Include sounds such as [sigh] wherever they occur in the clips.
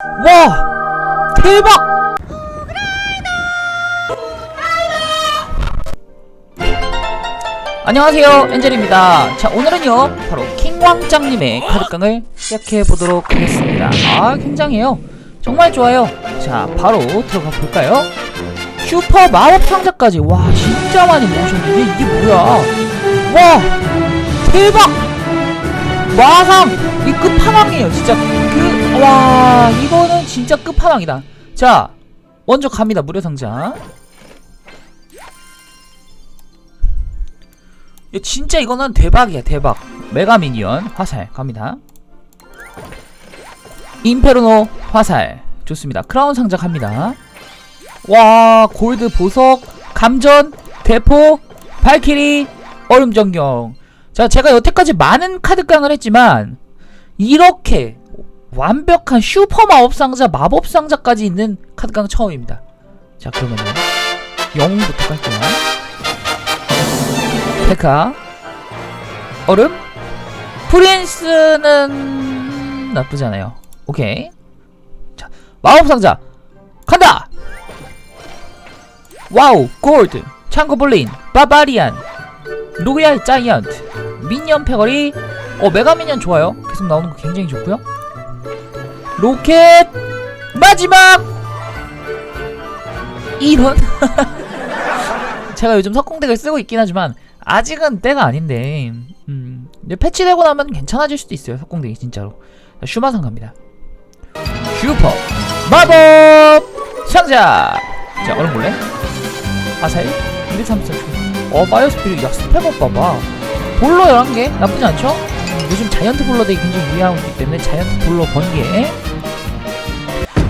와 대박! 안녕하세요 엔젤입니다. 자 오늘은요 바로 킹왕짱님의 카드깡을 시작해보도록 하겠습니다. 아 굉장해요. 정말 좋아요. 자 바로 들어가 볼까요? 슈퍼 마법 상자까지. 와 진짜 많이 모으셨는데 이게 뭐야? 와 대박 마상 이 끝판왕이에요 진짜. 그 와 이거는 진짜 끝판왕이다. 자 먼저 갑니다 무료 상자. 야, 진짜 이거는 대박이야 대박. 메가 미니언 화살 갑니다. 인페르노 화살. 좋습니다. 크라운 상자 갑니다. 와 골드 보석 감전 대포 발키리 얼음정경 자 제가 여태까지 많은 카드깡을 했지만 이렇게 완벽한 슈퍼 마법 상자 마법 상자까지 있는 카드깡 처음입니다. 자 그러면은 영웅부터 갈게요. 페카. 얼음. 프린스는 나쁘지 않아요. 오케이. 자 마법 상자. 간다! 와우 골드. 창고블린 바바리안. 로얄 자이언트 미니언 패거리. 어 메가 미니언 좋아요. 계속 나오는 거 굉장히 좋고요. 로켓 마지막! 이런. [laughs] 제가 요즘 석공덱을 쓰고 있긴 하지만 아직은 때가 아닌데. 음 이제 패치되고 나면 괜찮아질 수도 있어요 석공덱이 진짜로. 자, 슈마상 갑니다. 슈퍼 마법 상자! 자 얼음 볼래? 화살 234초 어 파이어 스피릿 야 스펙업 봐봐 볼러 11개 나쁘지 않죠? 음, 요즘 자이언트 볼러 덱이 굉장히 유행하고 있기 때문에 자이언트 볼러 번개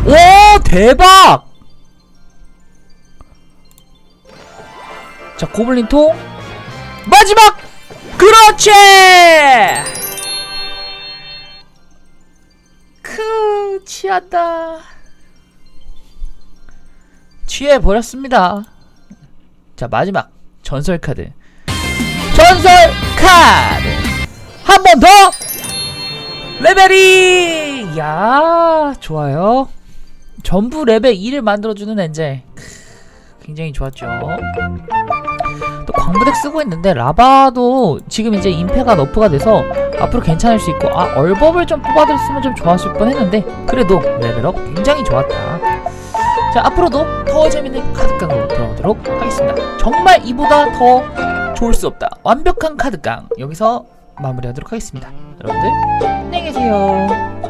오 대박! 자 고블린 통. 마지막 그렇지! 크 취한다. 취해 버렸습니다. 자 마지막 전설 카드. 전설 카드. 한 번 더. 레벨이. 야 좋아요. 전부 레벨 2를 만들어주는 엔젤. 크, 굉장히 좋았죠. 또 광부덱 쓰고 있는데 라바도 지금 이제 임페가 너프가 돼서 앞으로 괜찮을 수 있고 아 얼법을 좀 뽑아들었으면 좀 좋았을 뻔했는데 그래도 레벨업 굉장히 좋았다. 자 앞으로도 더 재밌는 카드깡으로 돌아오도록 하겠습니다. 정말 이보다 더 좋을 수 없다. 완벽한 카드깡. 여기서 마무리하도록 하겠습니다. 여러분들 안녕히 계세요